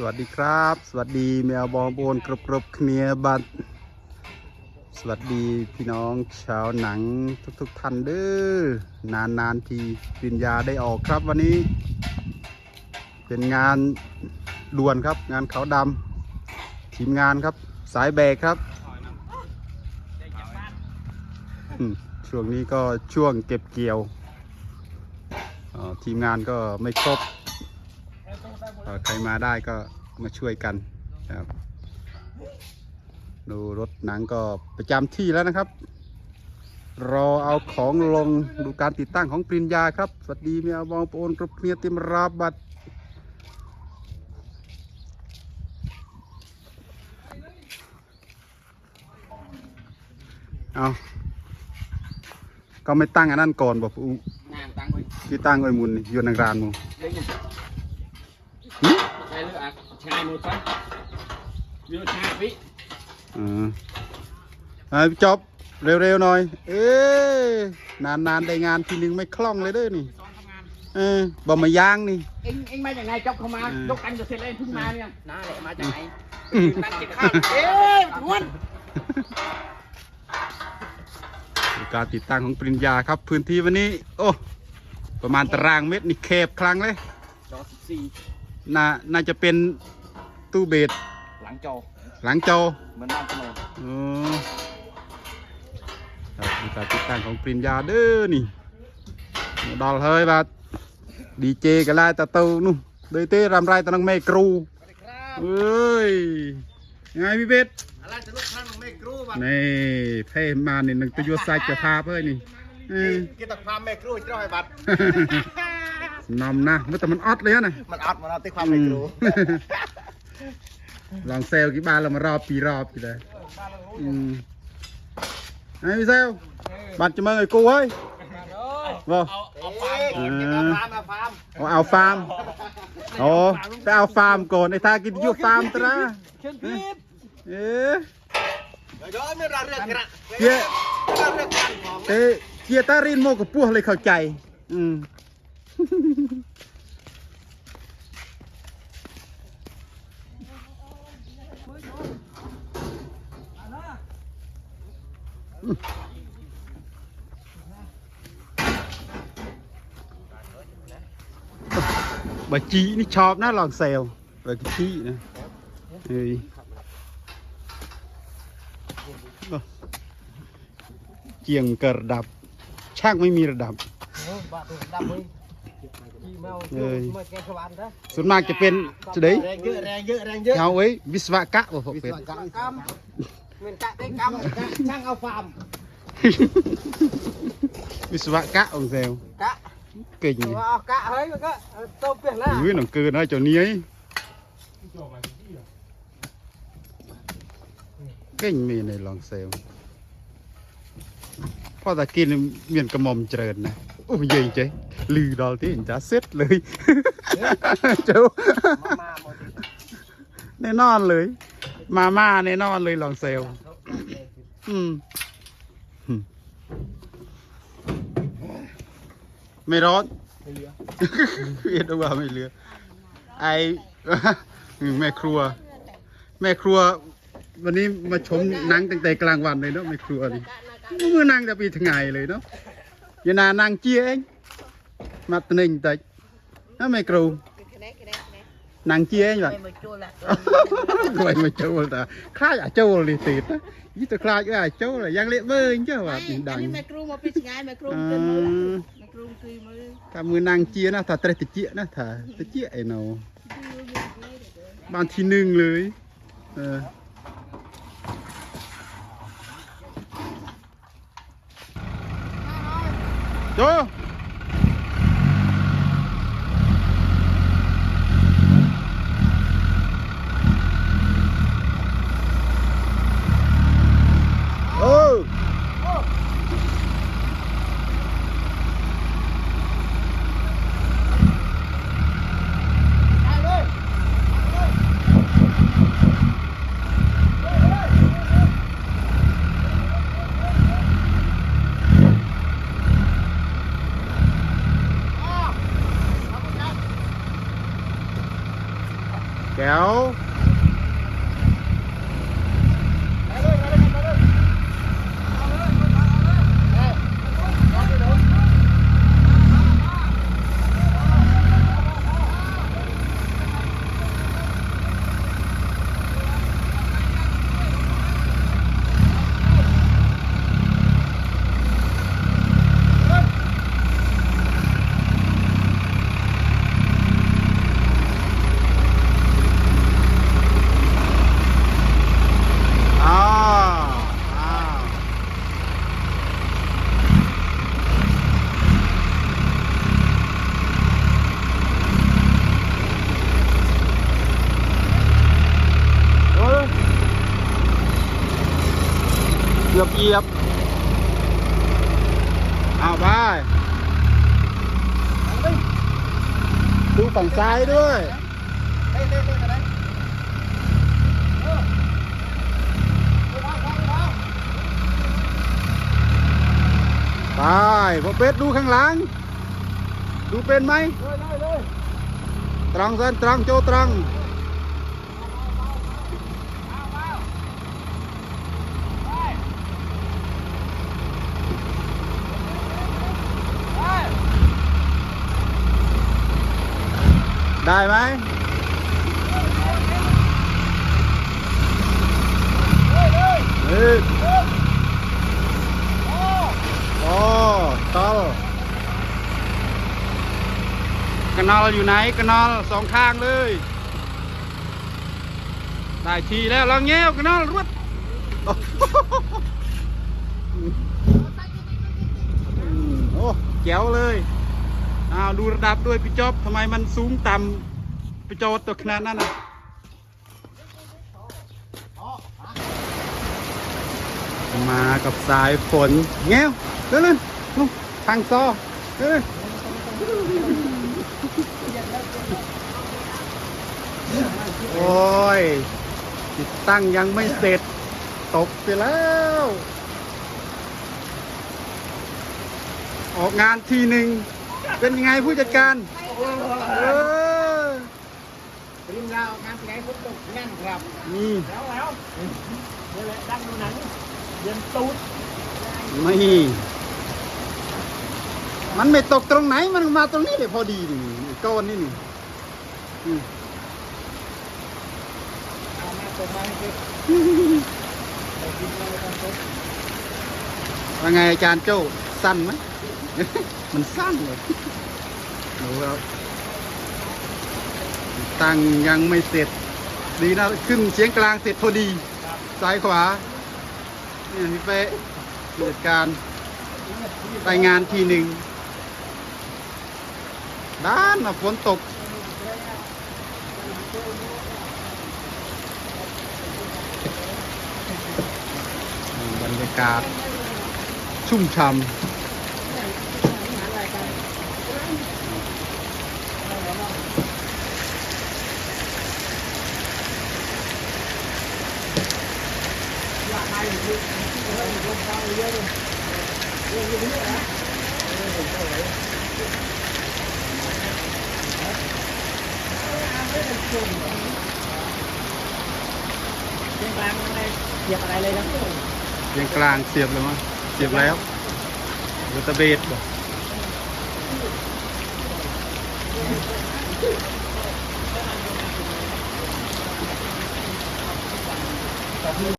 สวัสดีครับ สวัสดีแมวบองโบนกรบกรบเคลียบัตสวัสดีพี่น้องชาวหนังทุกๆท่านเด้อนานนานทีปิญญาได้ออกครับวันนี้ เป็นงานด่วนครับ งานเขาดำทีมงานครับ สายแบกครับช่วงนี้ก็ช่วงเก็บเกี่ยวทีมงานก็ไม่ครบ ใครมาได้ก็มาช่วยกันนะครับดูรถหนังก็ประจำที่แล้วนะครับ รอเอาของลงดูการติดตั้งของปริญญาครับ สวัสดีเมียบองโปนกรุบเมียเตรียมรับบัตรเอาก็ไม่ตั้งอันนั้นก่อนบอกอู nàng tăng thôi ที่ตั้งไว้มุนนี่อยู่ในร้านหมู nữa à hai một phân vô hai vị อืมอ่าจบเร็วๆหน่อย เอ๊ะนานๆได้งานทีนึงไม่คล่องเลยเด้อนี่ เออบ่มาย่างนี่ anh anh mai chẳng ngày chọc không mà Ừ. chọc anh rồi sẽ lên thương mà nha ná lại mà chẳng ngày อืม đang chết khát ê luôn ดูการติดตั้งของปริญญาครับ พื้นที่วันนี้ โอ้ประมาณตารางเมตรนี่แคบครั้งเลย đó xì น่าน่าจะเป็น ตู้เบส lắng trò หลังจอ mình đang cái อ๋อครับดูการติดตั้งของปริญญาเด้อนี่ดอลเฮ้ยบาดีเจกันไล่ตะตูนู่นโดยเต้รำไรตะนังเมกรูเอ้ยยังไงพี่เบสอะไรจะลูกท่านไม่กรูบัดนี่เพ่มานี่หนึ่งตัวยัวไซจะพาเพื่อนนี่เออกินแต่ความไม่กรูจะได้บัดนำนะเมื่อแต่มันออดเลยนะมันอัดมันเอาที่ความไม่กรูลองเซลกี่บาทเรามารอบปีรอบกี่เลยอืมไอ้พี่เซลบัตร ឡើងសែលគេបានឡើងរອບពីររອບគេដែរហើយវិសែលបាត់ជំងឺឲ្យគូហើយបាទអូអោហ្វាមអូតែអោហ្វាមកូននេះថាគេយកហ្វាមត្រាអេយកមានរ៉ារឿងក្រាក់ជាទេជាតារីនមកកពស់លេខខោចៃអឺ บพวกเลยเข้าใจอืมบะจีนี่ชอบนะลองเซลบะจีนะเฮ้ยโอ้เจียงกระดับ ช่างไม่มีระดับบาดดำเลยกี่เมาเอ้ยมาแกสวรรค์นะส่วนมากจะเป็นจะได้แรงเยอะแรงเยอะแรงเยอะเอาไว้วิศวกะบ่พอเป็นกำกำ เงินกะได้กำช่างเอาฟาร์มวิศวกะองเซลกะเก่งตัวเอากะเฮ้ยมันก็โตเปลี่ยนละอุ้ยหนังเกินนะเจ้านี้ไอ้เก่งมีในลองเซลพอตะกินเมียนกระหมอมเจริญนะโอ้ยยิงใจลือดอลที่เห็นจะเซ็ตเลยเจ้ามาหมดแน่นอนเลย มาม่าแน่นอนเลยลองเซลอืม ไม่ร้อนเอ็ดว่าไม่เหลือ ไอแม่ครัว แม่ครัว วันนี้มาชมนั่งตั้งแต่กลางวันเลยเนาะแม่ครัวนี่มือนั่งแต่ปีทั้งไงเลยเนาะยานานางเจี๊ยเองมาตะนิงติน้าแม่ครูนางแบบมาจูละรวยมาโจลแต่คล้ายอาโจลเลยติดนะยี่ตัวคล้ายก็อาโจลเลยยังเละเบอร์เจ้าว่าดังอันแม่ครู มาพิจงานแม่ครูอ่เป็นมือาแม่ครูคือมือถ้ามือนางเจี๊ยนะถ้าเตะตะเจี๊ยนะถ้าตะเจี๊ยไอ้เนาบ้านที่หนึ่งเลยเออโจโอ้ แก้วอ้าวอ้าวโอ้ย เกือบเหยียบเอาไปดูฝั่งซ้ายด้วยไปพ่อเป็ดดูข้างหลัง ดูเป็นไหมตรังเส้นตรังโจตรัง ได้ไหมเฮ้ยโอ้ตอลกระนอลอยู่ไหนกระนอลสองข้างเลย ได้ทีแล้วลองเงี้ยวกระนอลรวดโอ้โหโอ้แจ๋วเลย อ้าวดูระดับด้วยพี่จอบทำไมมันสูงต่ำพี่จอบตัวขนาดนั้นน่ะมากับสายฝนเงี้ยวเร็วๆลูกทางซอเร็วๆโอ้ย ติดตั้งยังไม่เสร็จ ตกไปแล้ว ออกงานทีหนึ่ง เป็นยังไงผู้จัดการเออริมราวงานไงฝนตกแน่นครับนี่แล้วแล้วนี่แหละดังดูหนังเย็นตูดไม่มันไม่ตกตรงไหนมันมาตรงนี้เลยพอดีนี่ก้อนนี่นี่เอามาตกมาให้ว่าไงอาจารย์โจ้สั้นไหม มันสั้นเลยดูครับตั้งยังไม่เสร็จ ดีนะขึ้นเสียงกลางเสร็จพอดี ซ้ายขวา นี่พี่เป๊ะผู้จัดการรายงานทีหนึ่งด้านมาฝนตก บรรยากาศชุ่มช่ำ เชียง กลางอะไรเสียบอะไรเลยนะเสียงกลางเสียบเลยมั้งเสียบแล้วเวตเบสบอก